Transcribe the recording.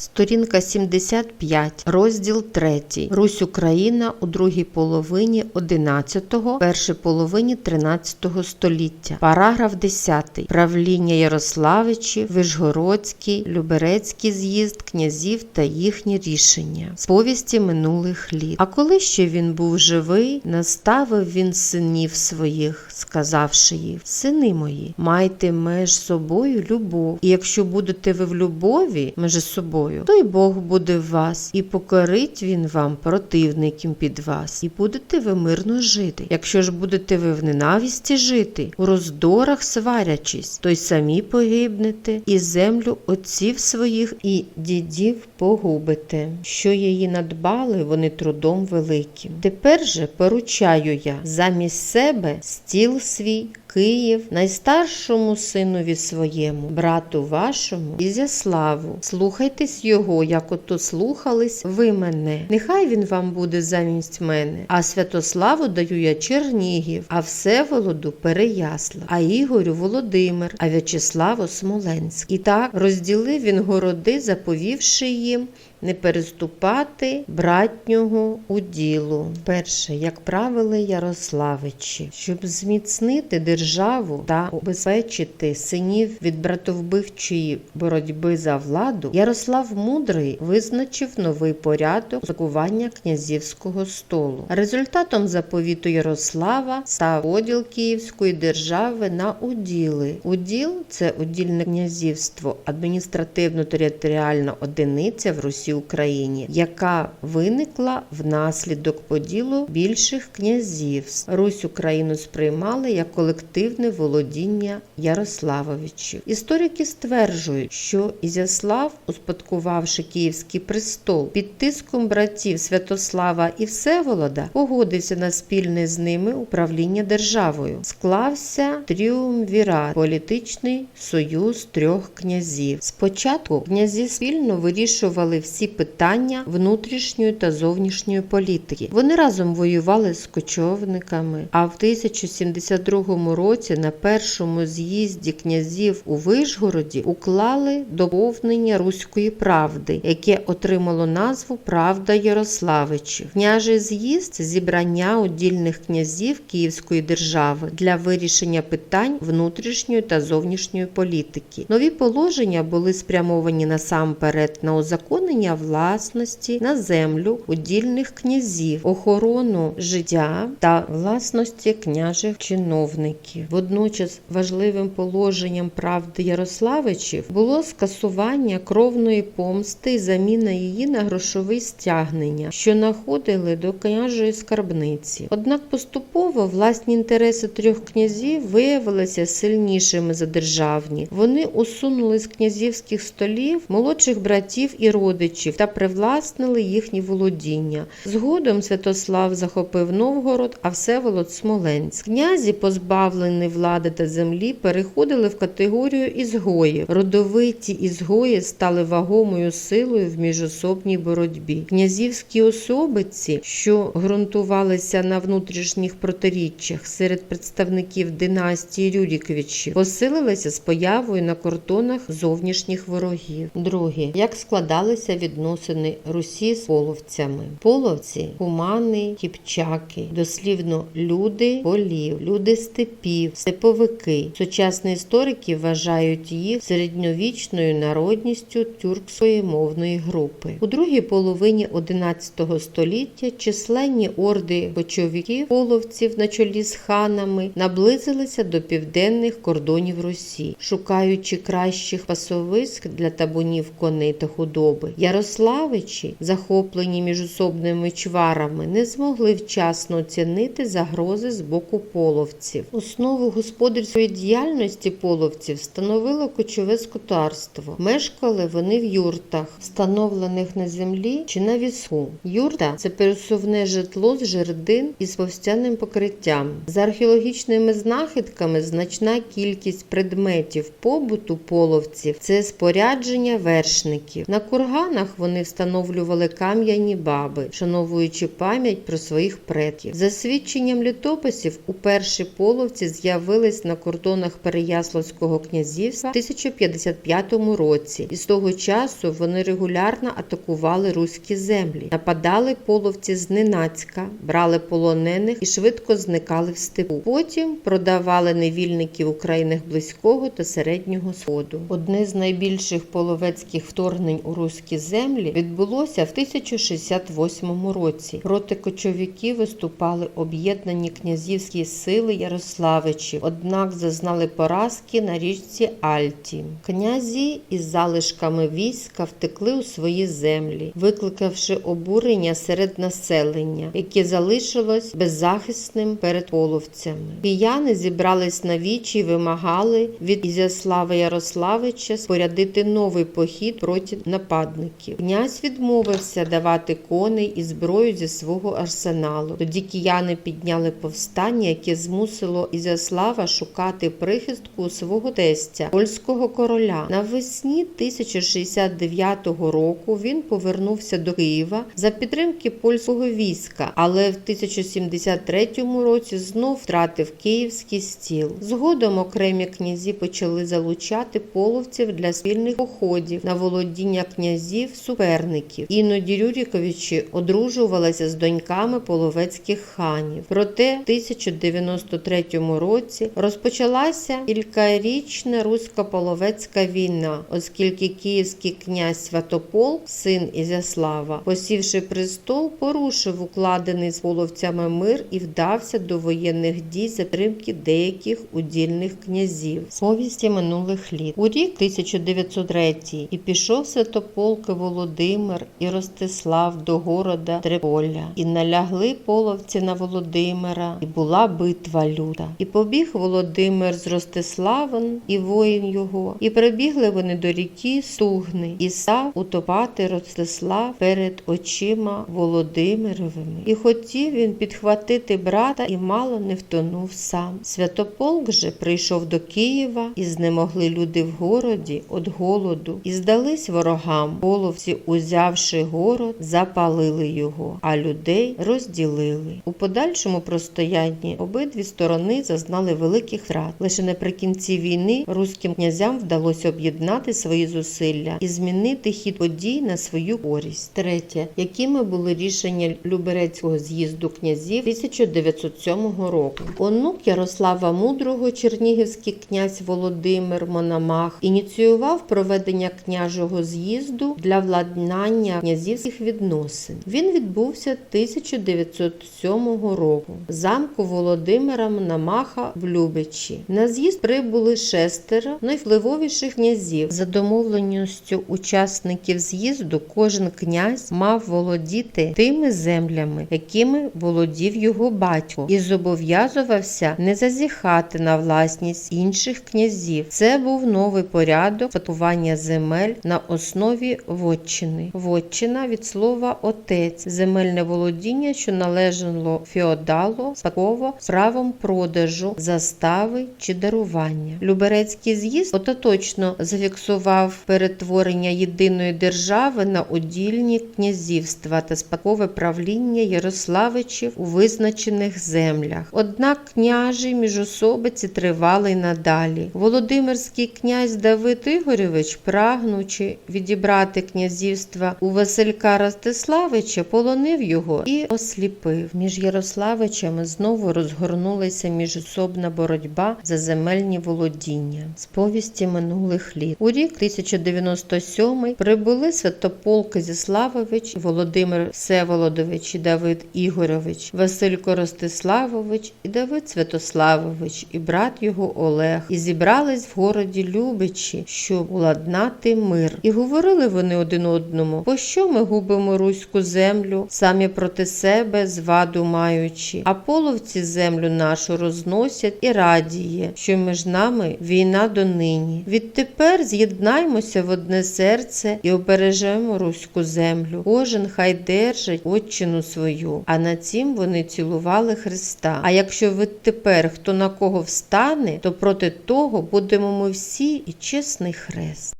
Сторінка 75, розділ 3. Русь Україна у другій половині 11-го, першій половині 13-го століття. Параграф 10. Правління Ярославичів, Вишгородський, Люберецький з'їзд князів та їхні рішення. Сповісті минулих літ. А коли ще він був живий, наставив він синів своїх, сказавши їх: Сини мої, майте меж собою любов, і якщо будете ви в любові між собою, то й Бог буде в вас, і покорить він вам противників під вас, і будете ви мирно жити. Якщо ж будете ви в ненависті жити, у роздорах сварячись, то й самі погибнете, і землю отців своїх і дідів погубите, що її надбали вони трудом великим. Тепер же поручаю я замість себе стіл свій. Київ найстаршому синові своєму, брату вашому, Ізяславу. Слухайтесь його, як ото слухались ви мене. Нехай він вам буде замість мене. А Святославу даю я Чернігів, а Всеволоду Переяслав, а Ігорю Володимир, а В'ячеславу Смоленськ. І так розділив він городи, заповівши їм не переступати братнього уділу. Перше, як правили Ярославичі, щоб зміцнити державу та убезпечити синів від братовбивчої боротьби за владу, Ярослав Мудрий визначив новий порядок закування князівського столу. Результатом заповіту Ярослава став поділ Київської держави на уділи. Уділ це удільне князівство, адміністративно-територіальна одиниця в Русі Україні, яка виникла внаслідок поділу більших князівств. Русь Україну сприймали як колективне володіння Ярославовичів. Історики стверджують, що Ізяслав, успадкувавши Київський престол, під тиском братів Святослава і Всеволода, погодився на спільне з ними управління державою. Склався тріумвірат політичний союз трьох князів. Спочатку князі спільно вирішували всі питання внутрішньої та зовнішньої політики. Вони разом воювали з кочовниками. А в 1072 році на першому з'їзді князів у Вишгороді уклали доповнення руської правди, яке отримало назву Правда Ярославичів. Княжий з'їзд зібрання удільних князів Київської держави для вирішення питань внутрішньої та зовнішньої політики. Нові положення були спрямовані насамперед на узаконення власності на землю удільних князів, охорону життя та власності княжих чиновників. Водночас важливим положенням правди Ярославичів було скасування кровної помсти і заміна її на грошові стягнення, що находили до княжої скарбниці. Однак поступово власні інтереси трьох князів виявилися сильнішими за державні. Вони усунули з князівських столів молодших братів і родичів та привласнили їхні володіння. Згодом Святослав захопив Новгород, а Всеволод Смоленськ. Князі, позбавлені влади та землі, переходили в категорію ізгоїв. Родовиті ізгої стали вагомою силою в міжособній боротьбі. Князівські особиці, що ґрунтувалися на внутрішніх протиріччях серед представників династії Рюріковичів, посилилися з появою на кордонах зовнішніх ворогів. Друге, як складалися відносини Русі з половцями? Половці кумани, кіпчаки, дослівно люди полів, люди степів, степовики. Сучасні історики вважають їх середньовічною народністю тюркської мовної групи. У другій половині 11 століття численні орди кочовиків половців на чолі з ханами наблизилися до південних кордонів Русі, шукаючи кращих пасовиськ для табунів коней та худоби. Ярославичі, захоплені міжособними чварами, не змогли вчасно оцінити загрози з боку половців. Основу господарської діяльності половців становило кочове скотарство. Мешкали вони в юртах, встановлених на землі чи на візку. Юрта це пересувне житло з жердин із повстяним покриттям. За археологічними знахідками значна кількість предметів побуту половців це спорядження вершників. На курганах станах вони встановлювали кам'яні баби, вшановуючи пам'ять про своїх предків. За свідченням літописів, у перші половці з'явились на кордонах Переяславського князівства в 1055 році, і з того часу вони регулярно атакували руські землі, нападали половці зненацька, брали полонених і швидко зникали в степу. Потім продавали невільників у країнах близького та середнього сходу. Одне з найбільших половецьких вторгнень у руські землі відбулося в 1068 році. Проти кочовиків виступали об'єднані князівські сили Ярославичів, однак зазнали поразки на річці Альті. Князі із залишками війська втекли у свої землі, викликавши обурення серед населення, яке залишилось беззахисним перед половцями. Кияни зібрались на вічі і вимагали від Ізяслава Ярославича спорядити новий похід проти нападників. Князь відмовився давати коней і зброю зі свого арсеналу. Тоді кияни підняли повстання, яке змусило Ізяслава шукати прихистку свого тестя, польського короля. Навесні 1069 року він повернувся до Києва за підтримки польського війська, але в 1073 році знов втратив київський стіл. Згодом окремі князі почали залучати половців для спільних походів на володіння князів суперників. Іноді Рюріковичі одружувалися з доньками половецьких ханів. Проте в 1093 році розпочалася кількарічна русько-половецька війна, оскільки київський князь Святополк, син Ізяслава, посівши престол, порушив укладений з половцями мир і вдався до воєнних дій затримки деяких удільних князів. Повісті минулих літ. У рік 1903 і пішов Святополк Володимир і Ростислав до города Триполя, і налягли половці на Володимира, і була битва люта. І побіг Володимир з Ростиславом і воїн його, і прибігли вони до ріки Стугни, і став утопати Ростислав перед очима Володимировими. І хотів він підхватити брата, і мало не втонув сам. Святополк же прийшов до Києва, і знемогли люди в городі від голоду, і здались ворогам. Половці, узявши город, запалили його, а людей розділили. У подальшому простоянні обидві сторони зазнали великих втрат. Лише наприкінці війни руським князям вдалося об'єднати свої зусилля і змінити хід подій на свою користь. Третє, якими були рішення Люберецького з'їзду князів 1907 року. Онук Ярослава Мудрого, чернігівський князь Володимир Мономах, ініціював проведення княжого з'їзду для владнання князівських відносин. Він відбувся 1907 року в замку Володимира Мономаха в Любичі. На з'їзд прибули шестеро найвпливовіших князів. За домовленістю учасників з'їзду кожен князь мав володіти тими землями, якими володів його батько, і зобов'язувався не зазіхати на власність інших князів. Це був новий порядок спадкування земель на основі вотчини. Вотчина від слова отець, земельне володіння, що належало феодалу, спадково правом продажу, застави чи дарування. Люберецький з'їзд остаточно зафіксував перетворення єдиної держави на удільні князівства та спадкове правління Ярославичів у визначених землях. Однак княжі міжособиці тривали надалі. Володимирський князь Давид Ігоревич, прагнучи відібрати князівства у Василька Ростиславича, полонив його і осліпив. Між Ярославичами знову розгорнулася міжособна боротьба за земельні володіння. З повісті минулих літ. У рік 1097 прибули Святополк Зіславович, Володимир Всеволодович і Давид Ігорович, Василько Ростиславович і Давид Святославович, і брат його Олег, і зібрались в городі Любичі, щоб уладнати мир. І говорили вони один одному: пощо ми губимо руську землю, самі проти себе зваду маючи, а половці землю нашу розносять і радіє, що між нами війна донині. Відтепер з'єднаймося в одне серце і обережемо руську землю. Кожен хай держить отчину свою. А на цім вони цілували Христа. А якщо відтепер хто на кого встане, то проти того будемо ми всі і чесний хрест.